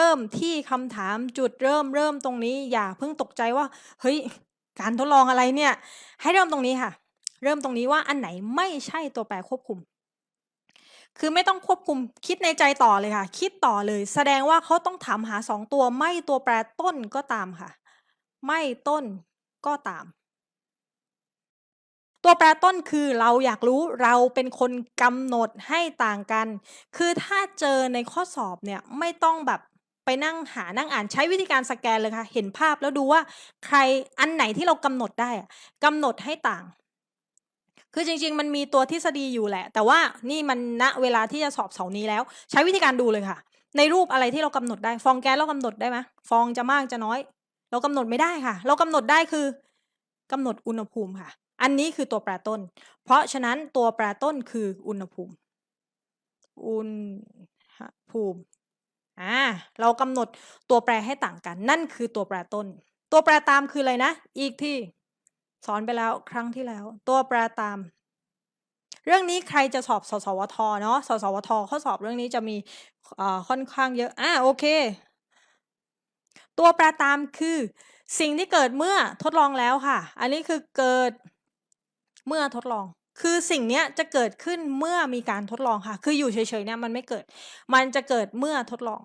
ริ่มที่คำถามจุดเริ่มเริ่มตรงนี้ อย่าเพิ่งตกใจว่า เฮ้ย การทดลองอะไรเนี่ย ให้เริ่มตรงนี้ค่ะ เริ่มตรงนี้ว่าอันไหนไม่ใช่ตัวแปรควบคุม คือไม่ต้องควบคุมคิดในใจต่อเลยค่ะ คิดต่อเลย แสดงว่าเขาต้องถามหา2ตัวไม่ตัวแปรต้นก็ตามค่ะ ไม่ต้นก็ตามตัวแปรต้นคือเราอยากรู้เราเป็นคนกำหนดให้ต่างกัน คือถ้าเจอในข้อสอบเนี่ยไม่ต้องแบบ ไปนั่งหานั่งอ่านใช้วิธีการสแกนเลยค่ะ เห็นภาพแล้วดูว่าใครอันไหนที่เรากำหนดได้อะกำหนดให้ต่าง คือจริง ๆ มันมีตัวทฤษฎีอยู่แหละ แต่ว่านี่มันณเวลาที่จะสอบเสาร์นี้แล้ว ใช้วิธีการดูเลยค่ะ ในรูปอะไรที่เรากำหนดได้ ฟองแก๊สเรากำหนดได้ไหมฟองจะมากจะน้อย เรากำหนดไม่ได้ค่ะ เรากำหนดได้คือกำหนดอุณหภูมิค่ะ อันนี้คือตัวแปรต้น เพราะฉะนั้นตัวแปรต้นคืออุณหภูมิ อุณหภูมิ อ่าเรากำหนดตัวแปรให้ต่างกัน นั่นคือตัวแปรต้น ตัวแปรตามคืออะไรนะ อีกที่สอนไปแล้วครั้งที่แล้ว ตัวแปรตาม เรื่องนี้ใครจะสอบสสวทเนาะสสวทข้อสอบเรื่องนี้จะมีค่อนข้างเยอะอ่าโอเค ตัวแปรตามคือ สิ่งที่เกิดเมื่อทดลองแล้วค่ะ อันนี้คือเกิดเมื่อทดลอง คือสิ่งนี้จะเกิดขึ้นเมื่อมีการทดลองค่ะ คืออยู่เฉยๆเนี่ยมันไม่เกิด มันจะเกิดเมื่อทดลอง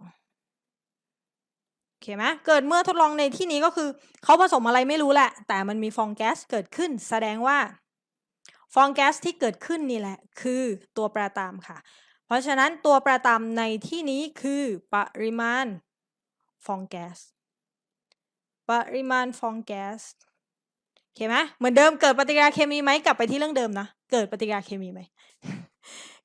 โอเคไหมเกิดเมื่อทดลองในที่นี้ก็คือเขาผสมอะไรไม่รู้แหละ แต่มันมีฟองแก๊สเกิดขึ้น แสดงว่า ฟองแก๊สที่เกิดขึ้นนี่แหละ คือตัวแปรตามค่ะ เพราะฉะนั้นตัวแปรตามในที่นี้คือปริมาณฟองแก๊สปริมาณฟองแก๊สโอเคไหมเหมือนเดิมเกิดปฏิกิริยาเคมีไหมกลับไปที่เรื่องเดิมนะ เกิดปฏิกิริยาเคมีไหม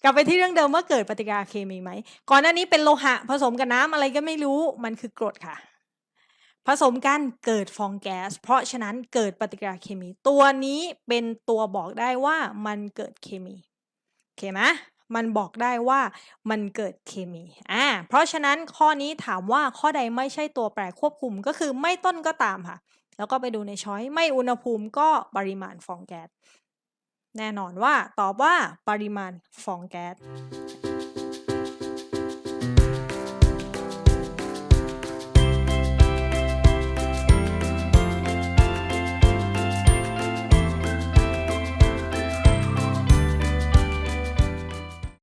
กลับไปที่เรื่องเดิมว่าเกิดปฏิกิริยาเคมีไหมก่อนหน้านี้เป็นโลหะ ผสมกับน้ำอะไรก็ไม่รู้มันคือกรดค่ะ ผสมกันเกิดฟองแก๊สเพราะฉะนั้นเกิดปฏิกิริยาเคมี ตัวนี้เป็นตัวบอกได้ว่ามันเกิดเคมีโอเคไหมมันบอกได้ว่ามันเกิดเคมี อ่า เพราะฉะนั้นข้อนี้ถามว่าข้อใดไม่ใช่ตัวแปรควบคุมก็คือไม่ต้นก็ตามค่ะ แล้วก็ไปดูในช้อยไม่อุณหภูมิก็ปริมาณฟองแก๊ส แน่นอนว่าตอบว่าปริมาณฟองแก๊ส